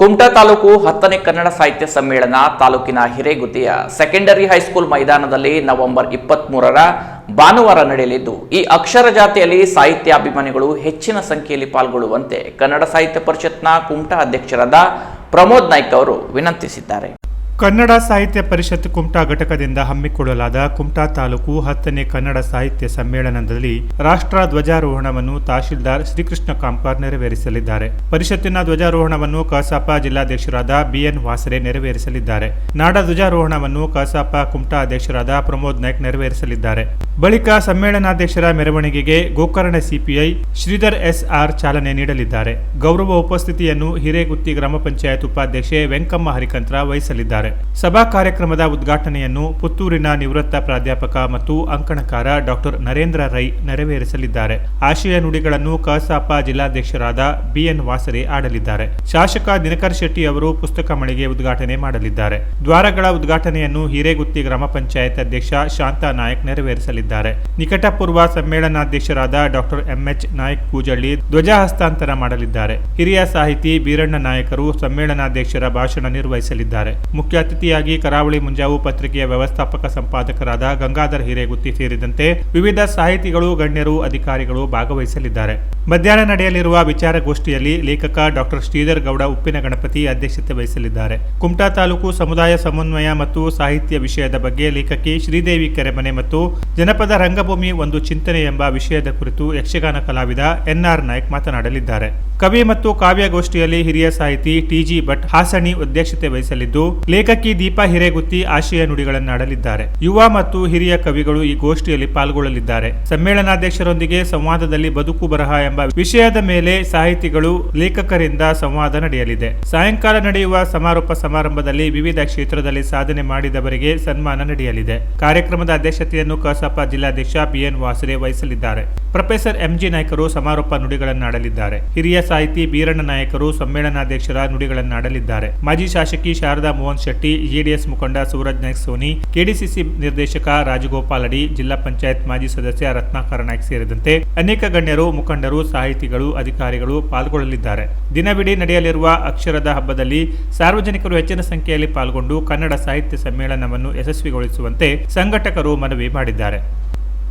ಕುಮಟಾ ತಾಲೂಕು ಹತ್ತನೇ ಕನ್ನಡ ಸಾಹಿತ್ಯ ಸಮ್ಮೇಳನ ತಾಲೂಕಿನ ಹಿರೇಗುತ್ತಿಯ ಸೆಕೆಂಡರಿ ಹೈಸ್ಕೂಲ್ ಮೈದಾನದಲ್ಲಿ ನವೆಂಬರ್ ಇಪ್ಪತ್ಮೂರರ ಭಾನುವಾರ ನಡೆಯಲಿದ್ದು, ಈ ಅಕ್ಷರ ಜಾತಿಯಲ್ಲಿ ಸಾಹಿತ್ಯಾಭಿಮಾನಿಗಳು ಹೆಚ್ಚಿನ ಸಂಖ್ಯೆಯಲ್ಲಿ ಪಾಲ್ಗೊಳ್ಳುವಂತೆ ಕನ್ನಡ ಸಾಹಿತ್ಯ ಪರಿಷತ್ನ ಕುಮಟಾ ಅಧ್ಯಕ್ಷರಾದ ಪ್ರಮೋದ್ ನಾಯ್ಕ್ ಅವರು ವಿನಂತಿಸಿದ್ದಾರೆ. ಕನ್ನಡ ಸಾಹಿತ್ಯ ಪರಿಷತ್ ಕುಮಟಾ ಘಟಕದಿಂದ ಹಮ್ಮಿಕೊಳ್ಳಲಾದ ಕುಮಟಾ ತಾಲೂಕು ಹತ್ತನೇ ಕನ್ನಡ ಸಾಹಿತ್ಯ ಸಮ್ಮೇಳನದಲ್ಲಿ ರಾಷ್ಟ್ರ ಧ್ವಜಾರೋಹಣವನ್ನು ತಹಶೀಲ್ದಾರ್ ಶ್ರೀಕೃಷ್ಣ ಕಾಂಪಾರ್ ನೆರವೇರಿಸಲಿದ್ದಾರೆ. ಪರಿಷತ್ತಿನ ಧ್ವಜಾರೋಹಣವನ್ನು ಕಸಾಪ ಜಿಲ್ಲಾಧ್ಯಕ್ಷರಾದ ಬಿಎನ್ ವಾಸರೆ ನೆರವೇರಿಸಲಿದ್ದಾರೆ. ನಾಡ ಧ್ವಜಾರೋಹಣವನ್ನು ಕಸಾಪ ಕುಮಟಾ ಅಧ್ಯಕ್ಷರಾದ ಪ್ರಮೋದ್ ನಾಯ್ಕ್ ನೆರವೇರಿಸಲಿದ್ದಾರೆ. ಬಳಿಕ ಸಮ್ಮೇಳನಾಧ್ಯಕ್ಷರ ಮೆರವಣಿಗೆಗೆ Gokarna CPI Shridhar S R ಚಾಲನೆ ನೀಡಲಿದ್ದಾರೆ. ಗೌರವ ಉಪಸ್ಥಿತಿಯನ್ನು ಹಿರೇಗುತ್ತಿ ಗ್ರಾಮ ಪಂಚಾಯತ್ ಉಪಾಧ್ಯಕ್ಷೆ ವೆಂಕಮ್ಮ ಹರಿಕಂತ್ರ ವಹಿಸಲಿದ್ದಾರೆ. ಸಭಾ ಕಾರ್ಯಕ್ರಮದ ಉದ್ಘಾಟನೆಯನ್ನು ಪುತ್ತೂರಿನ ನಿವೃತ್ತ ಪ್ರಾಧ್ಯಾಪಕ ಮತ್ತು ಅಂಕಣಕಾರ ಡಾಕ್ಟರ್ ನರೇಂದ್ರ ರೈ ನೆರವೇರಿಸಲಿದ್ದಾರೆ. ಆಶಯ ನುಡಿಗಳನ್ನು ಕಸಾಪ ಜಿಲ್ಲಾಧ್ಯಕ್ಷರಾದ ಬಿಎನ್ ವಾಸರೆ ಆಡಲಿದ್ದಾರೆ. ಶಾಸಕ ದಿನಕರ್ ಶೆಟ್ಟಿ ಅವರು ಪುಸ್ತಕ ಮಳಿಗೆ ಉದ್ಘಾಟನೆ ಮಾಡಲಿದ್ದಾರೆ. ದ್ವಾರಗಳ ಉದ್ಘಾಟನೆಯನ್ನು ಹಿರೇಗುತ್ತಿ ಗ್ರಾಮ ಪಂಚಾಯತ್ ಅಧ್ಯಕ್ಷ ಶಾಂತಾ ನಾಯಕ್ ನೆರವೇರಿಸಲಿದ್ದಾರೆ. ನಿಕಟಪೂರ್ವ ಸಮ್ಮೇಳನಾಧ್ಯಕ್ಷರಾದ ಡಾಕ್ಟರ್ ಎಂಎಚ್ ನಾಯಕ್ ಪೂಜಳ್ಳಿ ಧ್ವಜ ಹಸ್ತಾಂತರ ಮಾಡಲಿದ್ದಾರೆ. ಹಿರಿಯ ಸಾಹಿತಿ ಬೀರಣ್ಣ ನಾಯಕರು ಸಮ್ಮೇಳನಾಧ್ಯಕ್ಷರ ಭಾಷಣ ನಿರ್ವಹಿಸಲಿದ್ದಾರೆ. ಮುಖ್ಯ ಅತಿಥಿಯಾಗಿ ಕರಾವಳಿ ಮುಂಜಾವು ಪತ್ರಿಕೆಯ ವ್ಯವಸ್ಥಾಪಕ ಸಂಪಾದಕರಾದ ಗಂಗಾಧರ್ ಹಿರೇಗುತ್ತಿ ಸೇರಿದಂತೆ ವಿವಿಧ ಸಾಹಿತಿಗಳು, ಗಣ್ಯರು, ಅಧಿಕಾರಿಗಳು ಭಾಗವಹಿಸಲಿದ್ದಾರೆ. ಮಧ್ಯಾಹ್ನ ನಡೆಯಲಿರುವ ವಿಚಾರಗೋಷ್ಠಿಯಲ್ಲಿ ಲೇಖಕ ಡಾಕ್ಟರ್ ಶ್ರೀಧರ್ ಗೌಡ ಉಪ್ಪಿನ ಗಣಪತಿ ಅಧ್ಯಕ್ಷತೆ ವಹಿಸಲಿದ್ದಾರೆ. ಕುಮಟಾ ತಾಲೂಕು ಸಮುದಾಯ ಸಮನ್ವಯ ಮತ್ತು ಸಾಹಿತ್ಯ ವಿಷಯದ ಬಗ್ಗೆ ಲೇಖಕಿ ಶ್ರೀದೇವಿ ಕೆರೆಮನೆ ಮತ್ತು ಜನಪದ ರಂಗಭೂಮಿ ಒಂದು ಚಿಂತನೆ ಎಂಬ ವಿಷಯದ ಕುರಿತು ಯಕ್ಷಗಾನ ಕಲಾವಿದ ಎನ್ಆರ್ ನಾಯ್ಕ್ ಮಾತನಾಡಲಿದ್ದಾರೆ. ಕವಿ ಮತ್ತು ಕಾವ್ಯಗೋಷ್ಠಿಯಲ್ಲಿ ಹಿರಿಯ ಸಾಹಿತಿ ಟಿಜಿ ಭಟ್ ಹಾಸಣಿ ಅಧ್ಯಕ್ಷತೆ ವಹಿಸಲಿದ್ದು, ಲೇಖಕಿ ದೀಪಾ ಹಿರೇಗುತ್ತಿ ಆಶಯ ನುಡಿಗಳನ್ನಾಡಲಿದ್ದಾರೆ. ಯುವ ಮತ್ತು ಹಿರಿಯ ಕವಿಗಳು ಈ ಗೋಷ್ಠಿಯಲ್ಲಿ ಪಾಲ್ಗೊಳ್ಳಲಿದ್ದಾರೆ. ಸಮ್ಮೇಳನಾಧ್ಯಕ್ಷರೊಂದಿಗೆ ಸಂವಾದದಲ್ಲಿ ಬದುಕು ಬರಹ ಎಂಬ ವಿಷಯದ ಮೇಲೆ ಸಾಹಿತಿಗಳು, ಲೇಖಕರಿಂದ ಸಂವಾದ ನಡೆಯಲಿದೆ. ಸಾಯಂಕಾಲ ನಡೆಯುವ ಸಮಾರೋಪ ಸಮಾರಂಭದಲ್ಲಿ ವಿವಿಧ ಕ್ಷೇತ್ರದಲ್ಲಿ ಸಾಧನೆ ಮಾಡಿದವರಿಗೆ ಸನ್ಮಾನ ನಡೆಯಲಿದೆ. ಕಾರ್ಯಕ್ರಮದ ಅಧ್ಯಕ್ಷತೆಯನ್ನು ಕಸಾಪ ಜಿಲ್ಲಾಧ್ಯಕ್ಷ ಬಿಎನ್ ವಾಸರೆ ವಹಿಸಲಿದ್ದಾರೆ. ಪ್ರೊಫೆಸರ್ ಎಂಜಿ ನಾಯ್ಕರು ಸಮಾರೋಪ ನುಡಿಗಳನ್ನಾಡಲಿದ್ದಾರೆ. ಹಿರಿಯ ಸಾಹಿತಿ ಬೀರಣ್ಣ ನಾಯಕರು ಸಮ್ಮೇಳನಾಧ್ಯಕ್ಷರ ನುಡಿಗಳನ್ನಾಡಲಿದ್ದಾರೆ. ಮಾಜಿ ಶಾಸಕಿ ಶಾರದಾ ಮೋಹನ್ ಶೆಟ್ಟಿ, ಜೆಡಿಎಸ್ ಮುಖಂಡ ಸೂರಜ್ ನಾಯ್ಕ್ ಸೋನಿ, ಕೆಡಿಸಿಸಿ ನಿರ್ದೇಶಕ ರಾಜಗೋಪಾಲ್ ಅಡಿ, ಜಿಲ್ಲಾ ಪಂಚಾಯತ್ ಮಾಜಿ ಸದಸ್ಯ ರತ್ನಾಕರ ನಾಯ್ಕ್ ಸೇರಿದಂತೆ ಅನೇಕ ಗಣ್ಯರು, ಮುಖಂಡರು, ಸಾಹಿತಿಗಳು, ಅಧಿಕಾರಿಗಳು ಪಾಲ್ಗೊಳ್ಳಲಿದ್ದಾರೆ. ದಿನವಿಡೀ ನಡೆಯಲಿರುವ ಅಕ್ಷರದ ಹಬ್ಬದಲ್ಲಿ ಸಾರ್ವಜನಿಕರು ಹೆಚ್ಚಿನ ಸಂಖ್ಯೆಯಲ್ಲಿ ಪಾಲ್ಗೊಂಡು ಕನ್ನಡ ಸಾಹಿತ್ಯ ಸಮ್ಮೇಳನವನ್ನು ಯಶಸ್ವಿಗೊಳಿಸುವಂತೆ ಸಂಘಟಕರು ಮನವಿ ಮಾಡಿದ್ದಾರೆ.